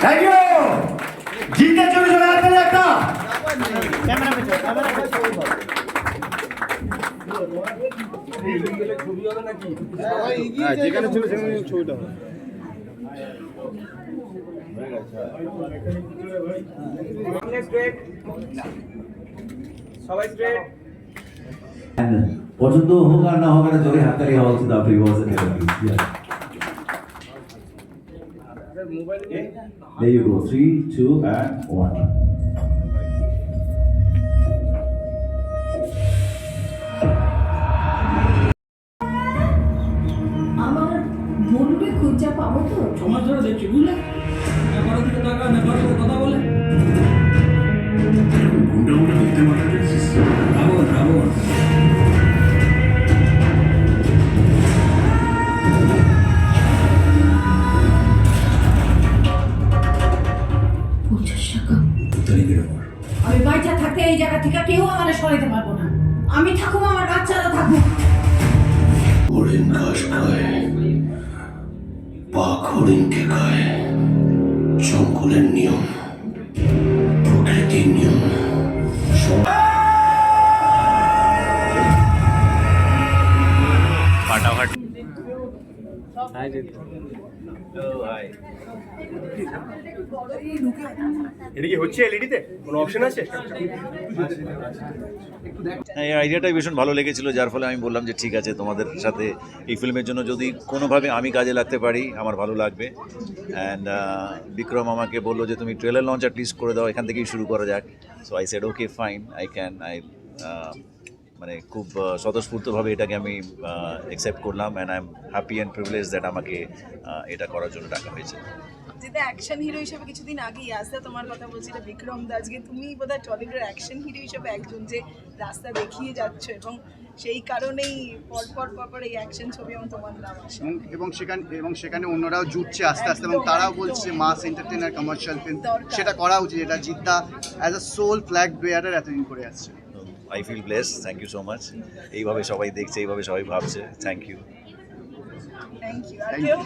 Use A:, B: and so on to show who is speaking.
A: Thank you জিতে চলে চলে আসবেন একটা।
B: হ্যাঁ যেখানে ছিল সেখানে ছবিটা হবে।
C: সবাই স্ট্রেট
A: পছন্দ হোক আর না হোক একটা জোরে হাততালি হওয়া উচিত আপনি There you go. Three, two, and one.
D: আমার বোনকে খুঁজে পাবো তো
E: সমাজ ধরে দেখছি বুঝলে না দিকে তাকা না কারোর
D: আমি বাচ্চা থাকতে এই জায়গা থেকে কেউ আমার সরাইতে পারব না। আমি থাকুক আমার বাচ্চারা থাকব।
F: হরিণ ঘাস খায়, পাক হরিণকে খায়। জঙ্গলের নিয়ম, প্রকৃতির নিয়ম।
B: এটা কি হচ্ছে কোনো অপশন আছে?
G: হ্যাঁ এই আইডিয়াটাই ভীষণ ভালো লেগেছিল, যার ফলে আমি বললাম যে ঠিক আছে, তোমাদের সাথে এই ফিল্মের জন্য যদি কোনোভাবে আমি কাজে লাগতে পারি, আমার ভালো লাগবে। অ্যান্ড বিক্রম আমাকে বলল যে তুমি ট্রেলার লঞ্চ অ্যাটলিস্ট করে দাও, এখান থেকেই শুরু করা যাক। So I said okay fine I can I মানে খুব স্বতঃস্ফূর্তভাবে এটাকে আমি অ্যাকসেপ্ট করলাম and I am happy and privilege that আমাকে এটা করার জন্য ডাকা হয়েছে।
H: যেটা অ্যাকশন হিরো হিসেবে কিছুদিন আগেই আসতে তোমার কথা বলছি এটা বিক্রম দা আজকে তুমি বোধহয় টলিউডের অ্যাকশন হিরো হিসেবে একজন যে রাস্তা দেখিয়ে যাচ্ছ এবং সেই কারণেই পর পর পর পর এই অ্যাকশন ছবি এবং তোমার নাম আসে।
I: এবং সেখানে এবং সেখানে অন্যরাও জুটছে আস্তে আস্তে এবং তারাও। বলছে মাস এন্টারটেনার কমার্শিয়াল ফিল্ম সেটা করা উচিত এটা জিদ্দা অ্যাজ আ সোল ফ্ল্যাগ বেয়ারের এতদিন করে আসছে।
G: I feel bless thank you so much এইভাবে সবাই দেখছে এইভাবে সবাই ভাবছে. Thank you
H: thank you